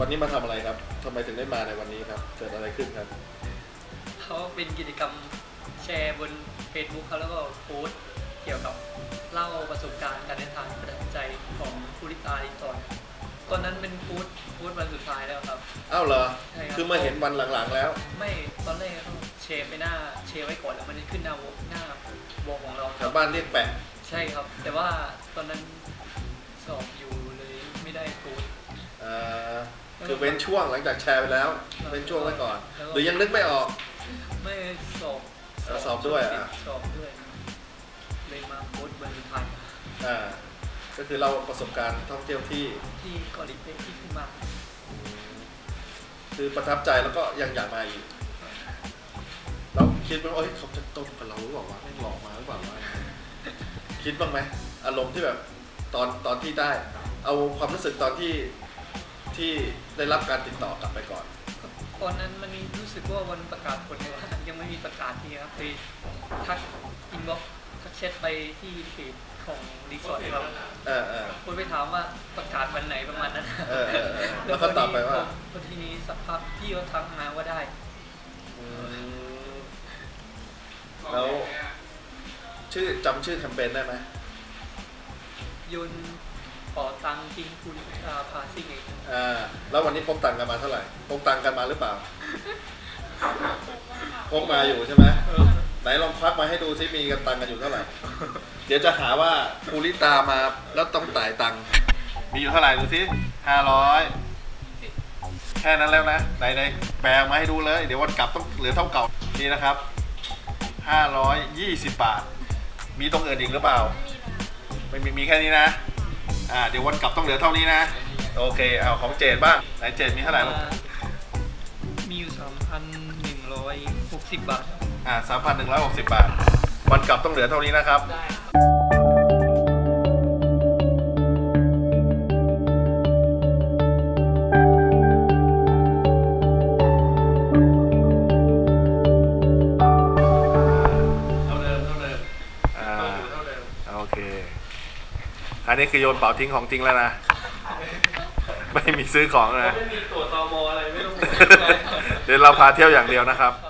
วันนี้มาทำอะไรครับทำไมถึงได้มาในวันนี้ครับ เกิดอะไรขึ้นครับ เขาเป็นกิจกรรมแชร์บนเฟซบุ๊กเขาแล้วก็โพสเกี่ยวกับเล่าประสบการณ์การเดินทางประทับใจของภูริตาลินตอนตอนนั้นเป็นโพสโพสต์วันสุดท้ายแล้วครับ อ้าวเหรอคือมาเห็นวันหลังๆแล้ว ไม่ตอนแรกเขาแชร์ไปหน้าแชร์ไว้ก่อนแล้วมันจะขึ้นหน้าวงหน้าวกของเราแถวบ้านเรียกแปะ ใช่ครับ แต่ว่าตอนนั้น คือเว้นช่วงหลังจากแชร์ไปแล้ว เว้นช่วงไว้ก่อน หรือยังนึกไม่ออก ไม่สอบอ่าสอบด้วยอะสอบด้วยเลยมาโพสต์วันสุดท้ายอ่าก็คือเราประสบการณ์ท่องเที่ยวที่ที่เกาหลีเป๊ะที่ขึ้นมาคือประทับใจแล้วก็ยังอยากมาอีกแล้วคิดว่าเอ้ยเขาจะต้นกับเราหรือเปล่าวะไม่งหลอกมาหรือเปล่าวะคิดบ้างไหมอารมณ์ที่แบบตอนตอนที่ได้ เอาความรู้สึกตอนที่ ที่ได้รับการติดต่อกลับไปก่อน ตอนนั้นมันรู้สึกว่าวันประกาศผลเนี่ยว่ายังไม่มีประกาศทีครับไปทักอินบ็อกทักแชทไปที่เพจของรีสอร์ทครับเออเออ คนไปถามว่าประกาศวันไหนประมาณนั้นเออเออเออแล้วเขาตอบไปว่าพอทีนี้สักพักพี่เขาทักมาว่าได้อืมแล้วชื่อจำชื่อแคมเปญได้ไหมโยน เป่อตังค์ทิ้งคุณอาพาซิ่งเองอ่าแล้ววันนี้พกตังค์กันมาเท่าไหร่พกตังค์กันมาหรือเปล่าพกมาอยู่ใช่ไหมเออไหนลองควักมาให้ดูซิมีกันตังค์กันอยู่เท่าไหร่ เดี๋ยวจะหาว่าภูริตามาแล้วต้องจ่ายตังค์มีอยู่เท่าไหร่ดูซิห้าร้อยแค่นั้นแล้วนะไหนไหนแบงมาให้ดูเลย เดี๋ยววันกลับต้องเหลือเท่าเก่านี่นะครับห้าร้อยยี่สิบบาท มีตรงอื่นอีกหรือเปล่า ไม่มีมีแค่นี้นะ อ่าเดี๋ยววันกลับต้องเหลือเท่านี้นะ โอเค เอาของเจดบ้างไหนเจดมีเท่าไหร่ลูกมีอยู่สามพันหนึ่งร้อยหกสิบบาทครับอ่าสามพันหนึ่งร้อยหกสิบบาท วันกลับต้องเหลือเท่านี้นะครับ ได้เท่าเดิมเท่าเดิมอ่าอยู่เท่าเดิม โอเค อันนี้คือโยนเป๋าทิ้งของจริงแล้วนะ ไม่มีซื้อของนะ ไม่มีตรวจตมอะไรไม่ต้องเดี๋ยวเราพาเที่ยวอย่างเดียวนะครับครับ